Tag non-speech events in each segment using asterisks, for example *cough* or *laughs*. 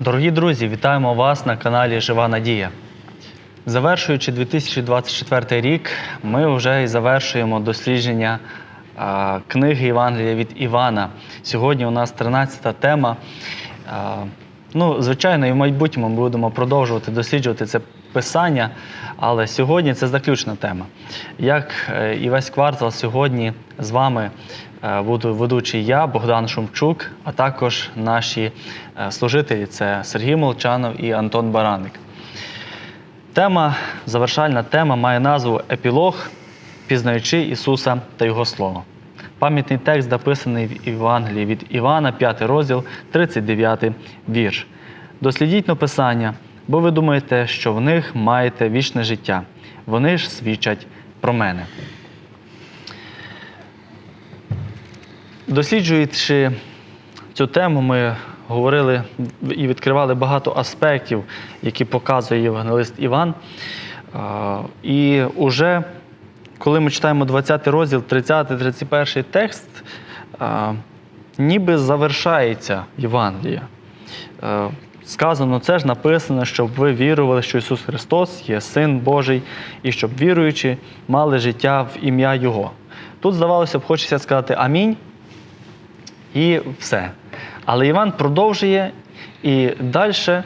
Дорогі друзі, вітаємо вас на каналі Жива Надія. Завершуючи 2024 рік, ми вже і завершуємо дослідження книги Євангелія від Івана. Сьогодні у нас 13 тема. Ну, звичайно, і в майбутньому ми будемо продовжувати досліджувати це писання, але сьогодні це заключна тема. Як е, і весь квартал сьогодні з вами е, буду ведучий я, Богдан Шумчук, а також наші е, служителі це Сергій Молчанов і Антон Бараник. Тема, завершальна тема має назву Епілог, пізнаючи Ісуса та Його Слово. Пам'ятний текст записаний в Євангелії від Івана, 5 розділ, 39 вірш. Дослідіть написання, бо ви думаєте, що в них маєте вічне життя. Вони ж свідчать про мене. Досліджуючи цю тему, ми говорили і відкривали багато аспектів, які показує євангелист Іван. І уже коли ми читаємо 20 розділ, 30-31 текст, ніби завершається Євангелія. Сказано, це ж написано, щоб ви вірували, що Ісус Христос є Син Божий, і щоб віруючи, мали життя в ім'я Його. Тут, здавалося б, хочеться сказати Амінь і все. Але Іван продовжує і далі, е,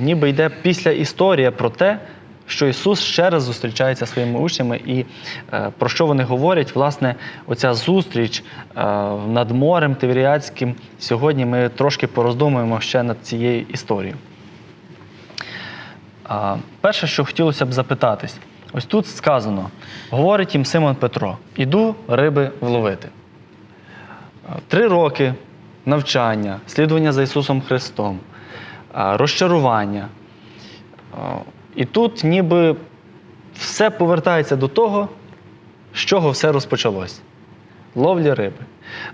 ніби йде після історія про те, що Ісус ще раз зустрічається своїми учнями, і е, про що вони говорять, власне, оця зустріч е, над морем Тиверіадським. Сьогодні ми трошки пороздумуємо ще над цією історією. А, Перше, що хотілося б запитатись, ось тут сказано: говорить їм Симон Петро: іду риби вловити. Три роки навчання, слідування за Ісусом Христом, розчарування. І тут ніби все повертається до того, з чого все розпочалось. Ловлі риби.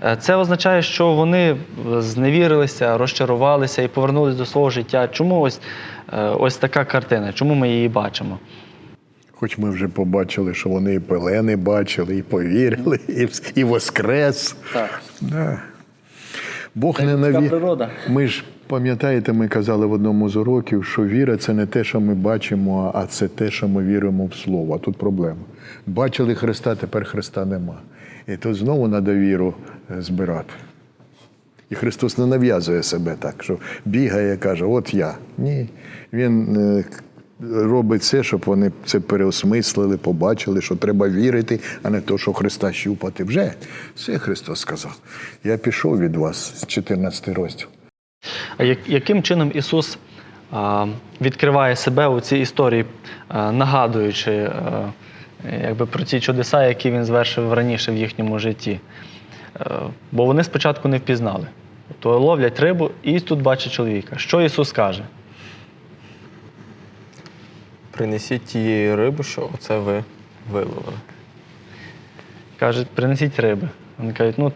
Е, Це означає, що вони зневірилися, розчарувалися і повернулись до свого життя. Чому ось, е, ось така картина? Чому ми її бачимо? Хоч ми вже побачили, що вони і пелени бачили, і повірили, і, і воскрес. Так. Да. Бог Це не наві... природа. Ми ж пам'ятаєте, ми казали в одному з уроків, що віра це не те, що ми бачимо, а це те, що ми віримо в Слово. А тут проблема. Бачили Христа, тепер Христа нема. І тут знову треба віру е, збирати. І Христос не нав'язує себе так, що бігає, каже, от я. Ні. Він е, робить все, щоб вони це переосмислили, побачили, що треба вірити, а не то, що Христа щупати. Вже все Христос сказав. Я пішов від вас, з 14 розділ. А як- яким чином Ісус відкриває себе у цій історії, нагадуючи якби, про ті чудеса, які він звершив раніше в їхньому житті? Бо вони спочатку не впізнали. То ловлять рибу і тут бачать чоловіка. Що Ісус каже? Принесіть тієї риби, що оце ви виловили. Каже, принесіть риби. Вони кажуть, ну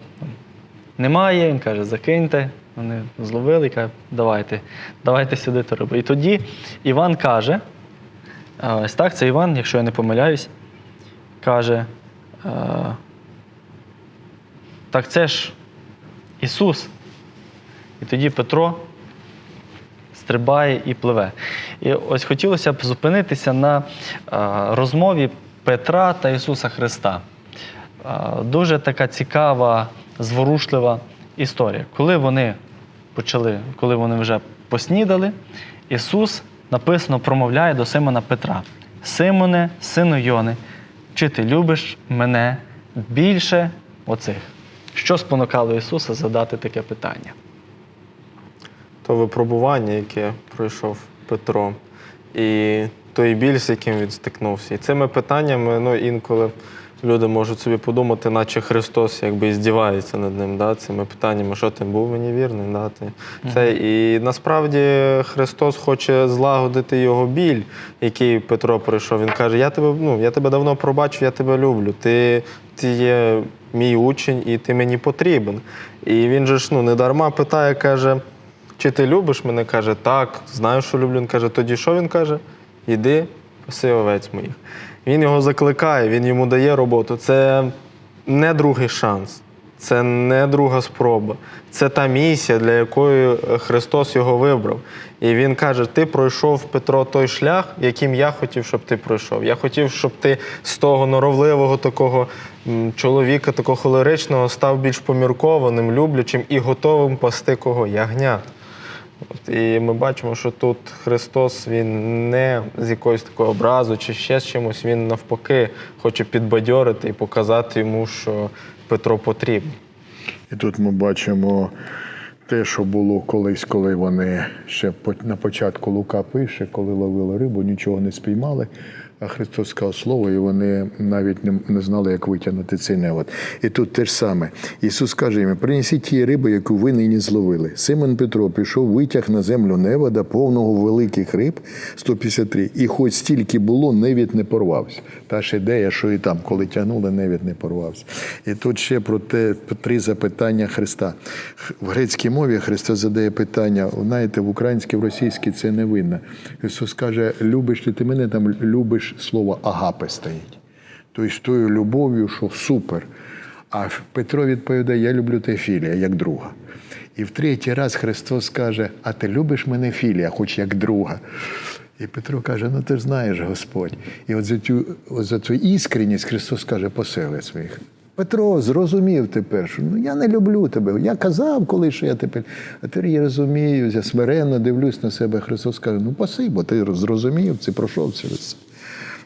немає. Він каже, закиньте. Вони зловили і кажуть, давайте, давайте сюди ту рибу. І тоді Іван каже: ось так, це Іван, якщо я не помиляюсь, каже. Так це ж Ісус. І тоді Петро стрибає і пливе. І ось хотілося б зупинитися на е, розмові Петра та Ісуса Христа. Е, Дуже така цікава, зворушлива історія. Коли вони почали, коли вони вже поснідали, Ісус написано промовляє до Симона Петра: Симоне, сину Йони, чи ти любиш мене більше оцих? Що спонукало Ісуса задати таке питання? То випробування, яке пройшов Петро, і той біль, з яким він стикнувся. І цими питаннями ну, інколи люди можуть собі подумати, наче Христос якби здівається над ним, да, цими питаннями, що ти був мені вірний. Да, ти. Це, і насправді Христос хоче злагодити його біль, який Петро пройшов. Він каже: Я тебе, ну, я тебе давно пробачив, я тебе люблю. Ти, ти є мій учень і ти мені потрібен. І він же ж ну, не дарма питає, каже. Чи ти любиш мене? Каже, так, знаю, що люблю. Він каже, тоді що він каже? Іди, паси овець моїх. Він його закликає, він йому дає роботу. Це не другий шанс, це не друга спроба. Це та місія, для якої Христос його вибрав. І він каже: Ти пройшов Петро той шлях, яким я хотів, щоб ти пройшов. Я хотів, щоб ти з того норовливого такого чоловіка, такого холеричного, став більш поміркованим, люблячим і готовим пасти кого? Ягнят. І ми бачимо, що тут Христос він не з якоюсь такою образу чи ще з чимось, він навпаки хоче підбадьорити і показати йому, що Петро потрібен. І тут ми бачимо те, що було колись, коли вони ще на початку Лука пише, коли ловили рибу, нічого не спіймали. Христос сказав слово, і вони навіть не, не знали, як витягнути цей невод. І тут те ж саме. Ісус каже їм: принесіть ті риби, яку ви нині зловили. Симон Петро пішов, витяг на землю невода, повного великих риб 153. І хоч стільки було, невід не порвався. Та ж ідея, що і там, коли тягнули, невід не порвався. І тут ще про те три запитання Христа. В грецькій мові Христос задає питання, знаєте, в українській, в російській це не видно. Ісус каже, любиш ли ти мене, там любиш слово агапе стоїть. Тобто з тою любов'ю, що супер. А Петро відповідає: Я люблю те філія, як друга. І в третій раз Христос каже: А ти любиш мене філія, хоч як друга. І Петро каже: Ну ти ж знаєш, Господь. І от за цю, от за цю іскренність Христос каже, посили своїх. Петро зрозумів тепер, що ну я не люблю тебе. Я казав коли, що я тепер. А тепер я розумію, я смиренно дивлюсь на себе. Христос каже: ну паси, бо ти зрозумів, ти пройшов через це.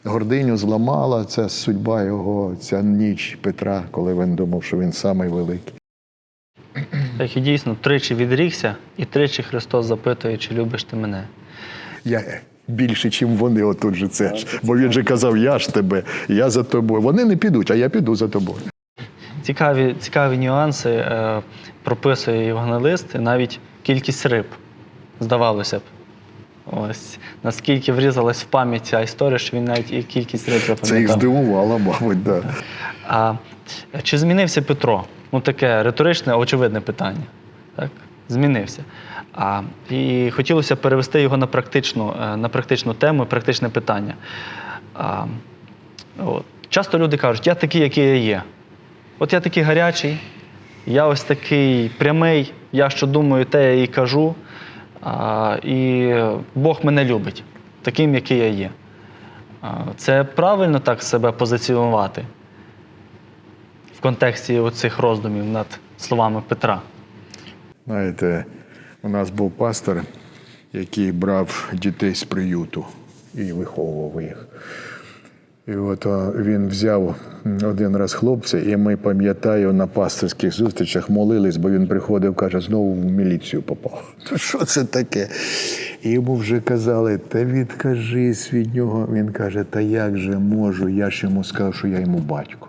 Гординю зламала ця судьба його, ця ніч Петра, коли він думав, що він самий великий. Так і дійсно тричі відрікся, і тричі Христос запитує, чи любиш ти мене. Я більше, ніж вони, отут же це ж. Бо він же казав, я ж тебе, я за тобою. Вони не підуть, а я піду за тобою. Цікаві, цікаві нюанси е, прописує євангелист, навіть кількість риб, здавалося б. Ось наскільки врізалась в пам'ять ця історія, що він навіть і кількість риб Це їх здивувало, мабуть, да. А чи змінився Петро? Ну, таке риторичне, очевидне питання. Так? Змінився. А, і хотілося перевести його на практичну, е, на практичну тему, практичне питання. А, от. Часто люди кажуть, я такий, який я є. От я такий гарячий, я ось такий прямий, я що думаю, те я і кажу. А, і Бог мене любить, таким, який я є. А, Це правильно так себе позиціонувати в контексті оцих роздумів над словами Петра. Знаєте, у нас був пастор, який брав дітей з приюту і виховував їх. І от він взяв один раз хлопця, і ми, пам'ятаю, на пасторських зустрічах молились, бо він приходив, каже, знову в міліцію попав. *laughs* То що це таке? І йому вже казали, та відкажись від нього. Він каже, та як же можу? Я ж йому сказав, що я йому батько.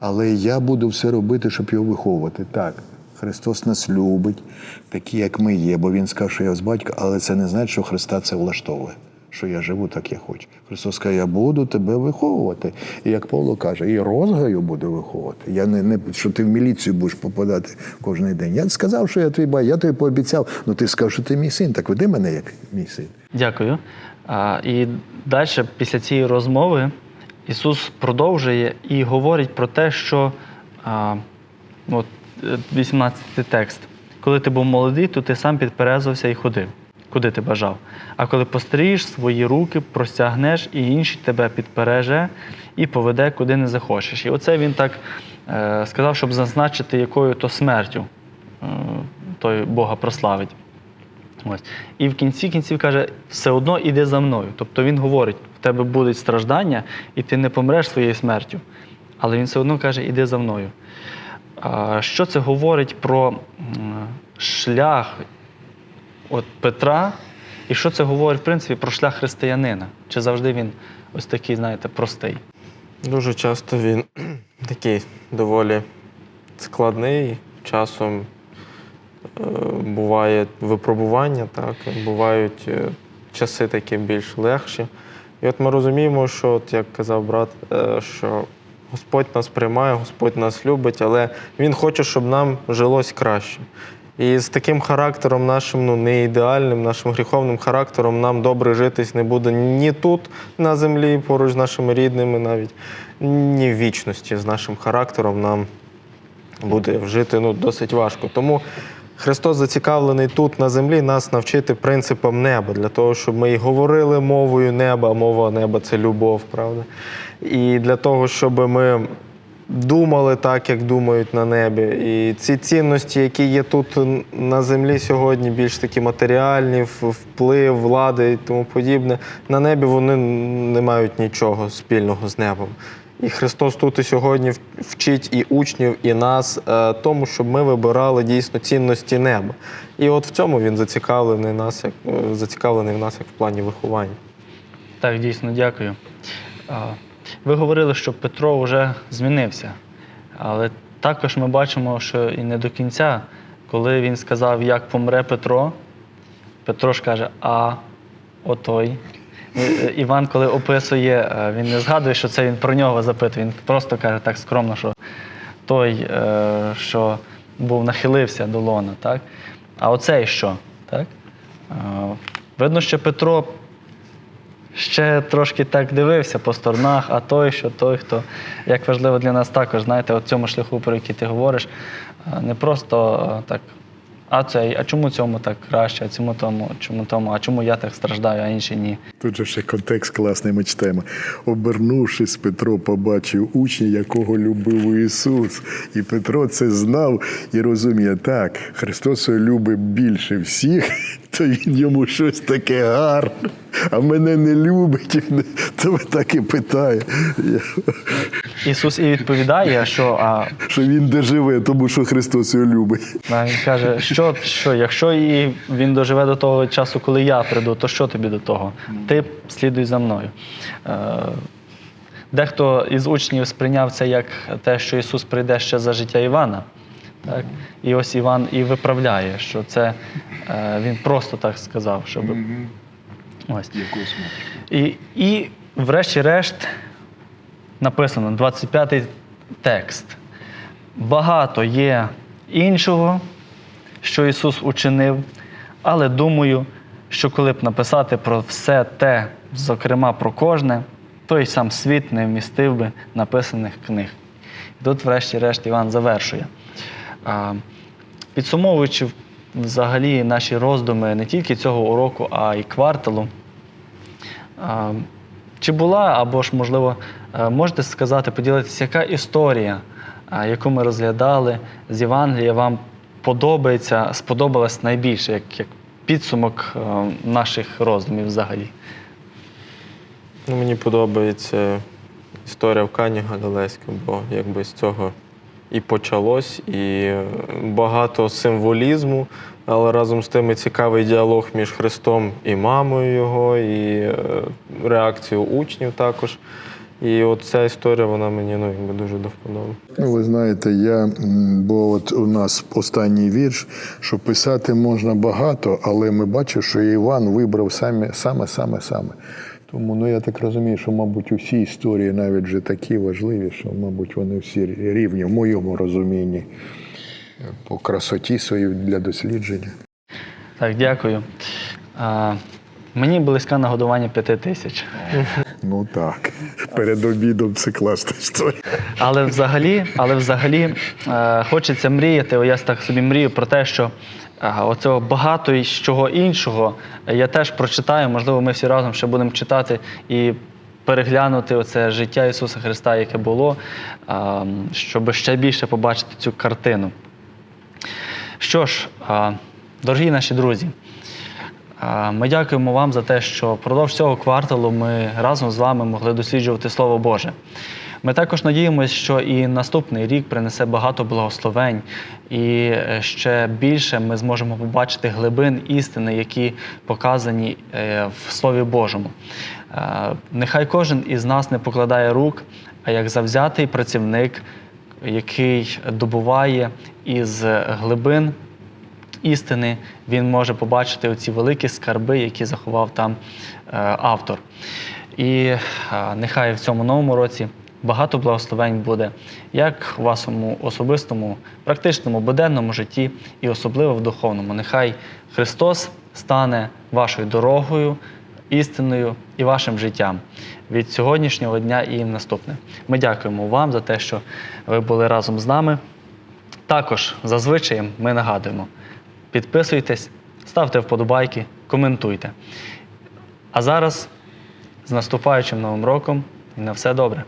Але я буду все робити, щоб його виховувати. Так, Христос нас любить, такі, як ми є, бо Він сказав, що я з батька, але це не значить, що Христа це влаштовує, що я живу так, як хочу. Христос каже, я буду тебе виховувати. І як Павло каже, і розгаю буду виховувати. Я не, не що ти в міліцію будеш попадати кожен день. Я сказав, що я твій батько, я тобі пообіцяв, ну ти сказав, що ти мій син, так веди мене як мій син. Дякую. А, і далі, після цієї розмови, Ісус продовжує і говорить про те, що а, от, е, 18 текст. Коли ти був молодий, то ти сам підперезався і ходив, куди ти бажав. А коли постарієш, свої руки простягнеш, і інший тебе підпереже і поведе, куди не захочеш. І оце він так е, сказав, щоб зазначити, якою то смертю е, той Бога прославить. Ось. І в кінці кінців каже, все одно іди за мною. Тобто він говорить, в тебе будуть страждання, і ти не помреш своєю смертю. Але він все одно каже, іди за мною. Що це говорить про шлях от Петра, і що це говорить, в принципі, про шлях християнина? Чи завжди він ось такий, знаєте, простий? Дуже часто він *clears throat* такий доволі складний. Часом е, буває випробування, так, бувають е, часи такі більш легші. І от ми розуміємо, що, от, як казав брат, е, що Господь нас приймає, Господь нас любить, але Він хоче, щоб нам жилось краще. І з таким характером, нашим ну, не ідеальним, нашим гріховним характером, нам добре житись не буде ні тут, на землі, поруч з нашими рідними, навіть ні в вічності з нашим характером нам буде жити ну, досить важко. Тому Христос зацікавлений тут на землі нас навчити принципам неба, для того, щоб ми і говорили мовою неба, а мова неба це любов, правда? І для того, щоб ми думали так, як думають на небі. І ці цінності, які є тут на землі сьогодні, більш такі матеріальні, вплив, влади і тому подібне, на небі вони не мають нічого спільного з небом. І Христос тут і сьогодні вчить і учнів, і нас е, тому, щоб ми вибирали дійсно цінності неба. І от в цьому він зацікавлений нас, як е, зацікавлений в нас як в плані виховання. Так, дійсно, дякую. Ви говорили, що Петро вже змінився, але також ми бачимо, що і не до кінця, коли він сказав, як помре Петро, Петро ж каже, а отой. Е, Іван, коли описує, е, він не згадує, що це він про нього запитує. Він просто каже так скромно, що той, е, що був нахилився до лона, так? А оцей що? Так? Видно, що Петро ще трошки так дивився по сторонах, а той, що той, хто як важливо для нас також, знаєте, от цьому шляху, про який ти говориш, е, не просто е, так. А цей, а чому цьому так краще, а цьому тому, чому тому, а чому я так страждаю, а інші ні. Тут же ще контекст класний ми читаємо. Обернувшись, Петро побачив учня, якого любив Ісус. І Петро це знав і розуміє, так, Христос любить більше всіх, *laughs* то він йому щось таке гарне, а мене не любить, то так і питає, Ісус і відповідає, що а, що він де живе, тому що Христос його любить. а він каже, що, що якщо і він доживе до того часу, коли я прийду, то що тобі до того? Ти слідуй за мною. Е, Дехто із учнів сприйняв це як те, що Ісус прийде ще за життя Івана. Так? І ось Іван і виправляє, що це е, він просто так сказав, щоб. Ось. І, і врешті-решт написано 25-й текст. Багато є іншого, що Ісус учинив, але думаю, що коли б написати про все те, зокрема про кожне, то й сам світ не вмістив би написаних книг. І тут, врешті-решт, Іван завершує. Підсумовуючи взагалі наші роздуми не тільки цього уроку, а й кварталу, Чи була, або ж, можливо, е, можете сказати, поділитися, яка історія, яку ми розглядали з Євангелія, вам подобається, сподобалась найбільше, як, як підсумок е, наших роздумів взагалі? Ну, мені подобається історія в Кані Галилейській, бо якби з цього і почалось, і багато символізму, але разом з тим і цікавий діалог між Христом і мамою його, і е, реакцію учнів також. І от ця історія, вона мені ну, якби дуже до вподоби. Ну, ви знаєте, я, бо от у нас останній вірш, що писати можна багато, але ми бачимо, що Іван вибрав саме, саме, саме, саме. Тому ну, я так розумію, що, мабуть, усі історії навіть вже такі важливі, що, мабуть, вони всі рівні в моєму розумінні по красоті своїй для дослідження. Так, дякую. А, мені близька нагодування п'яти тисяч. Ну так, перед обідом це класна історія. Але взагалі, але взагалі е, хочеться мріяти. о, Я так собі мрію про те, що е, оцього багато і чого іншого я теж прочитаю. Можливо, ми всі разом ще будемо читати і переглянути оце життя Ісуса Христа, яке було, е, щоб ще більше побачити цю картину. Що ж, е, дорогі наші друзі. Ми дякуємо вам за те, що впродовж цього кварталу ми разом з вами могли досліджувати Слово Боже. Ми також надіємося, що і наступний рік принесе багато благословень, і е, ще більше ми зможемо побачити глибин істини, які показані е, в Слові Божому. Е, Нехай кожен із нас не покладає рук, а як завзятий працівник, який добуває із глибин істини, він може побачити оці великі скарби, які заховав там е, автор. І е, нехай в цьому новому році багато благословень буде як у вашому особистому, практичному, буденному житті і особливо в духовному. Нехай Христос стане вашою дорогою, істиною і вашим життям від сьогоднішнього дня і наступне. Ми дякуємо вам за те, що ви були разом з нами. Також зазвичай ми нагадуємо: підписуйтесь, ставте вподобайки, коментуйте. А зараз з наступаючим новим роком і на все добре.